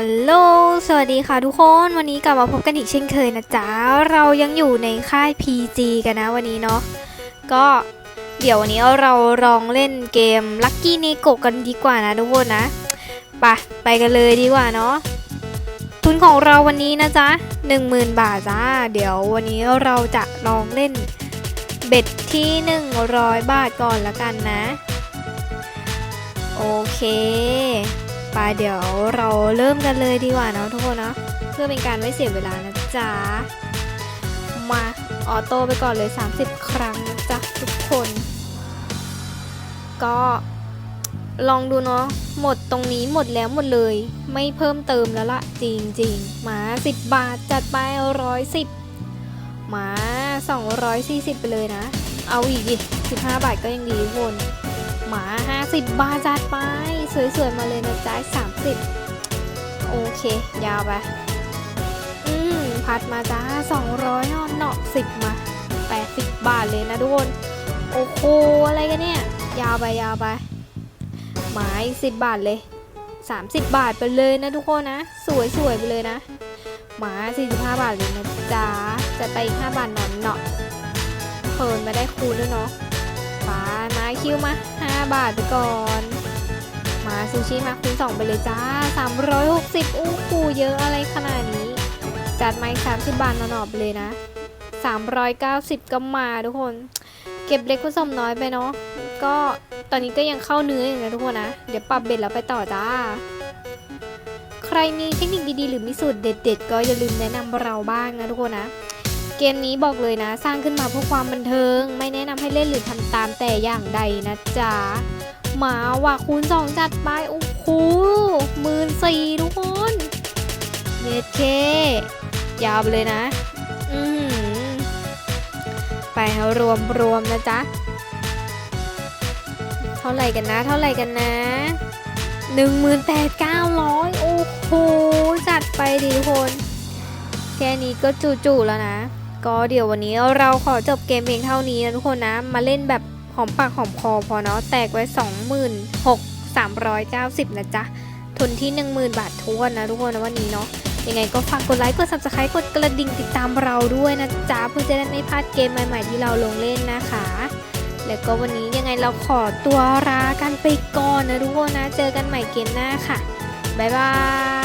ฮัลโหล สวัสดีค่ะทุกคน วันนี้กลับมาพบกันอีกเช่นเคยนะจ๊ะ เรายังอยู่ในค่าย PG กันนะวันนี้เนาะ ก็เดี๋ยววันนี้เราลองเล่นเกม Lucky n e g o กันดีกว่านะทุกคนนะ ไปไปกันเลยดีกว่าเนาะ ทุนของเราวันนี้นะจ๊ะ 10,000 บาทจ้า เดี๋ยววันนี้เราจะลองเล่นเบ็ดที่ 100 บาทก่อนละกันนะ โอเค ไปเดี๋ยวเราเริ่มกันเลยดีกว่าเนาะทุกคนเนาะเพื่อเป็นการไม่เสียเวลานะจ๊ะมาออโต้ไปก่อนเลย 30 ครั้งนะจ๊ะทุกคน ก็ลองดูเนาะหมดตรงนี้หมดแล้วหมดเลย ไม่เพิ่มเติมแล้วละจริงจริงๆมา 10 บาทจัดไป110มา 240 ไปเลยนะ เอาอีกดิ15 บาทก็ยังดีทุกคน หมา 50 บาทจัดไป สวยๆ มาเลยนะจ๊ะ30 โอเค ยาวไป อืม พัดมาจ้า 200นอนเนาะ10 มา 80 บาทเลยนะทุกคน โอ้โห อะไรกันเนี่ย ยาวไปยาวไป หมาย10 บาทเลย 30 บาทไปเลยนะทุกคนนะ สวยๆ ไปเลยนะ หมา 45 บาทเลยนะจ๊ะจะไปอีก5บาทนอนเนาะเพิ่นมาได้คูณด้วยเนาะ ปามาคิวมา 5 บาทไปก่อน มาซูชิมาคูณ2ไปเลยจ้า 360 อู้หูเยอะอะไรขนาดนี้ จัดไมาอีก30 บาทนอนๆไปเลยนะ 390 ก็มาทุกคน เก็บเล็กผสมน้อยไปเนาะก็ตอนนี้ก็ยังเข้าเนื้ออยู่นะทุกคนนะ เดี๋ยวปรับเบ็ดแล้วไปต่อจ้า ใครมีเทคนิคดีๆ หรือมีสูตรเด็ด ๆ ก็อย่าลืมแนะนำเราบ้างนะทุกคนนะ เกมนี้บอกเลยนะ สร้างขึ้นมาเพื่อความบันเทิง ไม่แนะนำให้เล่นหรือทำตามแต่อย่างใดนะจ๊ะหมาว่ะคูณสองจัดไปโอ้โหหมื่นสี่ทุกคนเยเค ยาวไปเลยนะ อือหือไปรวมรวมนะจ๊ะ เท่าไหร่กันนะ เท่าไหร่กันนะหนึ่งหมื่นแปดเก้าร้อยโอ้โห จัดไปดิทุกคน แค่นี้ก็จู่ๆแล้วนะ ก็เดี๋ยววันนี้เราขอจบเกมเพียงเท่านี้นะทุกคนนะ มาเล่นแบบหอมปากหอมคอพอเนาะแตกไว้ 26,390 นะจ๊ะ ทุนที่ 10,000 บาททวนนะทุกคนนะวันนี้เนาะยังไงก็ฝากกดไลค์กด subscribe กดกระดิ่งติดตามเราด้วยนะจ๊ะเพื่อจะได้ไม่พลาดเกมใหม่ๆที่เราลงเล่นนะคะ แล้วก็วันนี้ยังไงเราขอตัวลากันไปก่อนนะทุกคนนะ เจอกันใหม่เกมหน้าค่ะบ๊ายบาย